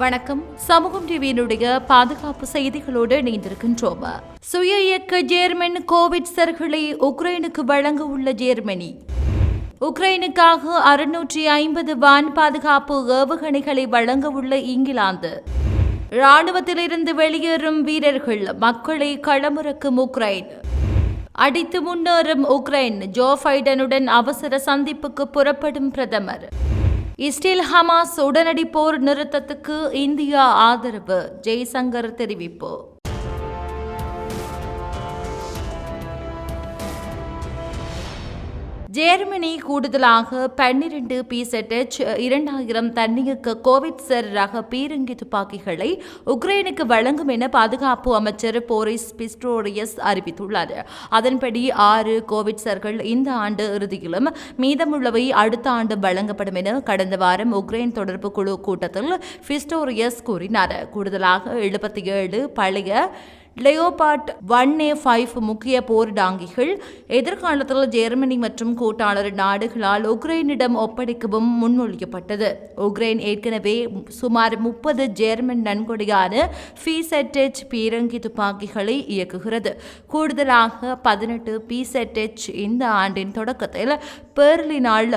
வணக்கம். சமூகம் டிவியினுடைய பாதுகாப்பு செய்திகளோடு இணைந்திருக்கின்றோம். சுய இயக்க ஜேர்மன் கோவிட் சர்களை உக்ரைனுக்கு வழங்க உள்ள ஜேர்மனி. உக்ரைனுக்காக அறுநூற்றி ஐம்பது வான் பாதுகாப்பு ஏவுகணைகளை வழங்க உள்ள இங்கிலாந்து. இராணுவத்திலிருந்து வெளியேறும் வீரர்கள் மக்களை களமிறக்கும் உக்ரைன். அடித்து முன்னேறும் உக்ரைன் ஜோ பைடனுடன் அவசர சந்திப்புக்கு புறப்படும் பிரதமர். இஸ்ரேல் ஹமாஸ் உடனடி போர் நிறுத்தத்துக்கு இந்தியா ஆதரவு. ஜெய்சங்கர் தெரிவிப்பு. ஜெர்மனி கூடுதலாக பன்னிரண்டு பிசெட்டச் இரண்டாயிரம் தன்னியக்க கோவிட்சர் ரக பீரங்கி துப்பாக்கிகளை உக்ரைனுக்கு வழங்கும் என பாதுகாப்பு அமைச்சர் போரிஸ் பிஸ்டோரியஸ் அறிவித்துள்ளார். அதன்படி ஆறு கோவிட்சர்கள் இந்த ஆண்டு இறுதியிலும் மீதமுள்ளவை அடுத்த ஆண்டு வழங்கப்படும் என கடந்த வாரம் உக்ரைன் தொடர்பு குழு கூட்டத்தில் பிஸ்டோரியஸ் கூறினார். கூடுதலாக எழுபத்தி ஏழு பழைய லெயோபாட் ஒன் ஏ ஃபைவ் முக்கிய போர் டாங்கிகள் எதிர்காலத்தில் ஜெர்மனி மற்றும் கூட்டாளர் நாடுகளால் உக்ரைனிடம் ஒப்படைக்கவும் முன்மொழியப்பட்டது. உக்ரைன் ஏற்கனவே சுமார் முப்பது ஜெர்மன் நன்கொடையான பிசெட்டெச் பீரங்கி துப்பாக்கிகளை இயக்குகிறது. கூடுதலாக பதினெட்டு பிசெட்டெச் இந்த ஆண்டின் தொடக்கத்தில் பெர்லினால்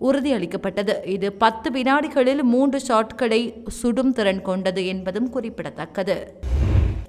உறுதியளிக்கப்பட்டது. இது பத்து வினாடிகளில் மூன்று ஷாட்களை சுடும் திறன் கொண்டது என்பதும் குறிப்பிடத்தக்கது.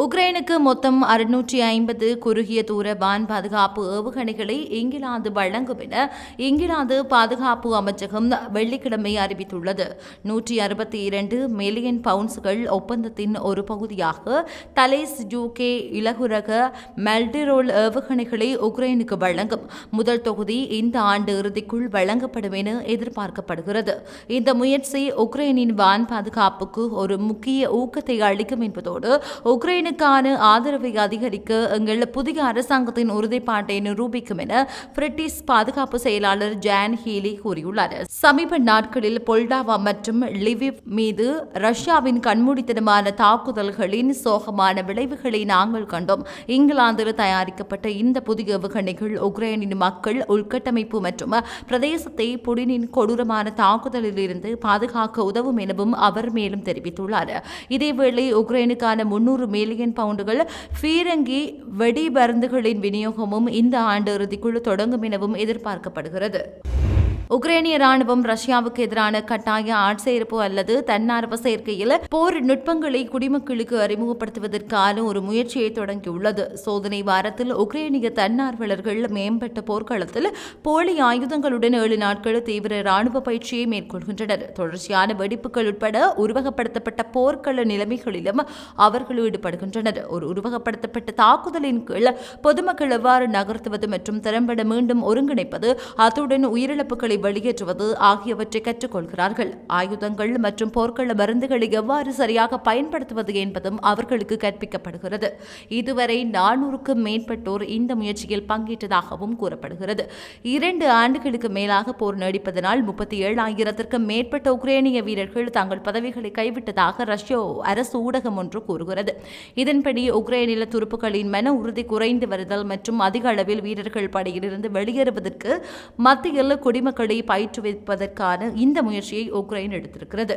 உக்ரைனுக்கு மொத்தம் அறுநூற்றி ஐம்பது குறுகிய தூர வான் பாதுகாப்பு ஏவுகணைகளை இங்கிலாந்து வழங்கும் என இங்கிலாந்து பாதுகாப்பு அமைச்சகம் வெள்ளிக்கிழமை அறிவித்துள்ளது. நூற்றி அறுபத்தி இரண்டு மில்லியன் பவுண்ட்ஸ்கள் ஒப்பந்தத்தின் ஒரு பகுதியாக தலேஸ் யூகே இலகுரக மெல்டிரோல் ஏவுகணைகளை உக்ரைனுக்கு வழங்கும். முதல் தொகுதி இந்த ஆண்டு இறுதிக்குள் வழங்கப்படும் என எதிர்பார்க்கப்படுகிறது. இந்த முயற்சி உக்ரைனின் வான் பாதுகாப்புக்கு ஒரு முக்கிய ஊக்கத்தை அளிக்கும் என்பதோடு உக்ரைன் உக்ரைனுக்கான ஆதரவை அதிகரிக்க எங்கள் புதிய அரசாங்கத்தின் உறுதிப்பாட்டை நிரூபிக்கும் என பிரிட்டிஷ் பாதுகாப்பு செயலாளர் ஜான் ஹீலி கூறியுள்ளார். சமீப நாட்களில் பொல்டாவா மற்றும் லிவிவ் மீது ரஷ்யாவின் கண்மூடித்தனமான தாக்குதல்களின் சோகமான விளைவுகளை நாங்கள் கண்டோம். இங்கிலாந்தில் தயாரிக்கப்பட்ட இந்த புதிய ஏவுகணைகள் உக்ரைனின் மக்கள் உள்கட்டமைப்பு மற்றும் பிரதேசத்தை புடினின் கொடூரமான தாக்குதலிலிருந்து பாதுகாக்க உதவும் எனவும் அவர் மேலும் தெரிவித்துள்ளார். இதேவேளை உக்ரைனுக்கான முன்னூறு மேல் மில்லியன் பவுண்டுகள் பீரங்கி வெடிபருந்துகளின் விநியோகமும் இந்த ஆண்டு இறுதிக்குள் தொடங்கும் எனவும் எதிர்பார்க்கப்படுகிறது. உக்ரைனிய ராணுவம் ரஷ்யாவுக்கு எதிரான கட்டாய ஆட்சேர்ப்பு அல்லது தன்னார்வ சேர்க்கையில் போர் நுட்பங்களை குடிமக்களுக்கு அறிமுகப்படுத்துவதற்கான ஒரு முயற்சியை தொடங்கியுள்ளது. சோதனை வாரத்தில் உக்ரைனிய தன்னார்வலர்கள் மேம்பட்ட போர்க்களத்தில் போலி ஆயுதங்களுடன் ஏழு நாட்கள் தீவிர ராணுவ பயிற்சியை மேற்கொள்கின்றனர். தொடர்ச்சியான வெடிப்புகள் உட்பட உருவகப்படுத்தப்பட்ட போர்க்கள நிலைமைகளிலும் அவர்கள் ஈடுபடுகின்றனர். ஒரு உருவகப்படுத்தப்பட்ட தாக்குதலின் கீழ் பொதுமக்கள் எவ்வாறு நகர்த்துவது மற்றும் திறம்பட மீண்டும் ஒருங்கிணைப்பது அத்துடன் உயிரிழப்புகளை வெளியேற்றுவது ஆகியவற்றை கற்றுக்கொள்கிறார்கள். ஆயுதங்கள் மற்றும் போர்க்கள மருந்துகளை எவ்வாறு சரியாக பயன்படுத்துவது என்பதும் அவர்களுக்கு கற்பிக்கப்படுகிறது. இதுவரை நானூறுக்கும் மேற்பட்டோர் இந்த முயற்சியில் பங்கேற்றதாகவும் கூறப்படுகிறது. இரண்டு ஆண்டுகளுக்கு மேலாக போர் நீடிப்பதனால் முப்பத்தி ஏழாயிரத்திற்கும் மேற்பட்ட உக்ரேனிய வீரர்கள் தங்கள் பதவிகளை கைவிட்டதாக ரஷ்ய அரசு ஊடகம் ஒன்று கூறுகிறது. இதன்படி உக்ரைனில் துருப்புகளின் மன உறுதி குறைந்து வருதல் மற்றும் அதிக அளவில் வீரர்கள் படையிலிருந்து வெளியேறுவதற்கு மத்தியில் குடிமக்கள் பயிற்றுவிப்பதற்கான இந்த முயற்சியை உக்ரைன் எடுத்திருக்கிறது.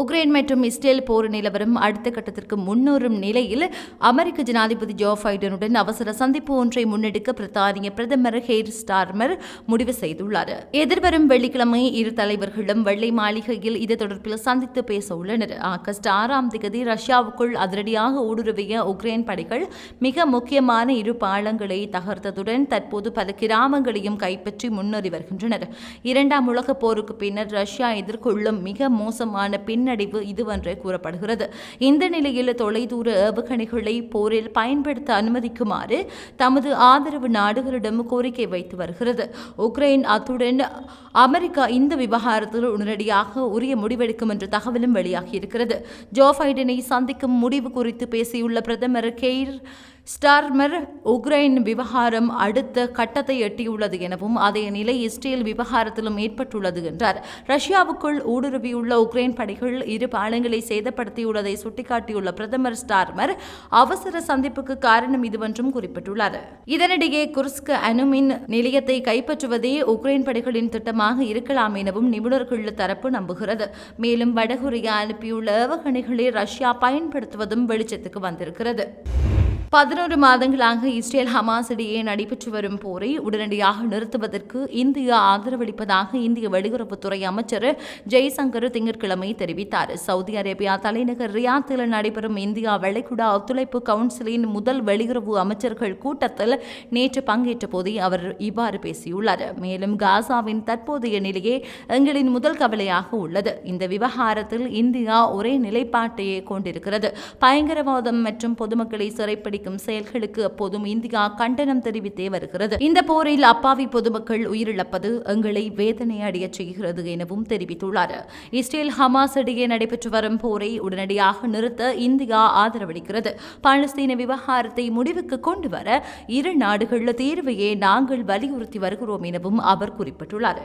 உக்ரைன் மற்றும் இஸ்ரேல் போர் நிலவரம் அடுத்த கட்டத்திற்கு முன்னேறும் நிலையில் அமெரிக்க ஜனாதிபதி ஜோ பைடனுடன் அவசர சந்திப்பு ஒன்றை முன்னெடுக்க பிரித்தானிய பிரதமர் ஹேர் ஸ்டார்மர் முடிவு செய்துள்ளார். எதிர்வரும் வெள்ளிக்கிழமை இரு தலைவர்களும் வெள்ளை மாளிகையில் இது தொடர்பில் சந்தித்து பேச உள்ளனர். ஆகஸ்ட் ஆறாம் தேதி ரஷ்யாவுக்குள் அதிரடியாக ஊடுருவிய உக்ரைன் படைகள் மிக முக்கியமான இரு பாலங்களை தகர்த்ததுடன் தற்போது பல கிராமங்களையும் கைப்பற்றி முன்னேறி வருகின்றனர். இரண்டாம் உலகப் போருக்கு பின்னர் ரஷ்யா எதிர்கொள்ளும் மிக மோசமான பின் பின்னடைவு இதுவென்று கூறப்படுகிறது. இந்த நிலையில் தொலைதூர ஏவுகணைகளை போரில் பயன்படுத்த அனுமதிக்குமாறு தமது ஆதரவு நாடுகளிடம் கோரிக்கை வைத்து வருகிறது. உக்ரைன் அத்துடன் அமெரிக்கா இந்த விவகாரத்தில் உடனடியாக உரிய முடிவெடுக்கும் என்ற தகவலும் வெளியாகியிருக்கிறது ஜோ பைடனை சந்திக்கும் முடிவு குறித்து பேசியுள்ள பிரதமர் கெய்ர் ஸ்டார்மர் உக்ரைன் விவகாரம் அடுத்த கட்டத்தை எட்டியுள்ளது எனவும் அதே நிலை இஸ்ரேல் விவகாரத்திலும் ஏற்பட்டுள்ளது என்றார். ரஷ்யாவுக்குள் ஊடுருவியுள்ள உக்ரைன் படைகள் இரு பாலங்களை சேதப்படுத்தியுள்ளதை சுட்டிக்காட்டியுள்ள பிரதமர் ஸ்டார்மர் அவசர சந்திப்புக்கு காரணம் இதுவென்றும் குறிப்பிட்டுள்ளார். இதனிடையே குர்ஸ்க் அணுமின் நிலையத்தை கைப்பற்றுவதே உக்ரைன் படைகளின் திட்டமாக இருக்கலாம் எனவும் நிபுணர்கள் தரப்பு நம்புகிறது. மேலும் வடகொரியா அனுப்பியுள்ள ஏவுகணைகளை ரஷ்யா பயன்படுத்துவதும் வெளிச்சத்துக்கு வந்திருக்கிறது. பதினோரு மாதங்களாக இஸ்ரேல் ஹமாஸ் இடையே நடைபெற்று வரும் போரை உடனடியாக நிறுத்துவதற்கு இந்தியா ஆதரவளிப்பதாக இந்திய வெளியுறவுத்துறை அமைச்சர் ஜெய்சங்கர் திங்கட்கிழமை தெரிவித்தார். சவுதி அரேபியா தலைநகர் ரியாத்தில் நடைபெறும் இந்தியா வளைகுடா ஒத்துழைப்பு கவுன்சிலின் முதல் வெளியுறவு அமைச்சர்கள் கூட்டத்தில் நேற்று பங்கேற்ற போதே அவர் இவ்வாறு பேசியுள்ளார். மேலும் காசாவின் தற்போதைய நிலையே எங்களின் முதல் கவலையாக உள்ளது. இந்த விவகாரத்தில் இந்தியா ஒரே நிலைப்பாட்டையே கொண்டிருக்கிறது. பயங்கரவாதம் மற்றும் பொதுமக்களை சிறைப்பிடிக்கும் செயல்களுக்கு அப்போதும் இந்தியா கண்டனம் தெரிவித்தே வருகிறது. இந்த போரில் அப்பாவி பொதுமக்கள் உயிரிழப்பது எங்களை வேதனை அடைய செய்கிறது எனவும் தெரிவித்துள்ளார். இஸ்ரேல் ஹமாஸ் இடையே நடைபெற்று வரும் போரை உடனடியாக நிறுத்த இந்தியா ஆதரவளிக்கிறது. பாலஸ்தீன விவகாரத்தை முடிவுக்கு கொண்டு வர இரு நாடுகள் தீர்வையே நாங்கள் வலியுறுத்தி வருகிறோம் எனவும் அவர் குறிப்பிட்டுள்ளார்.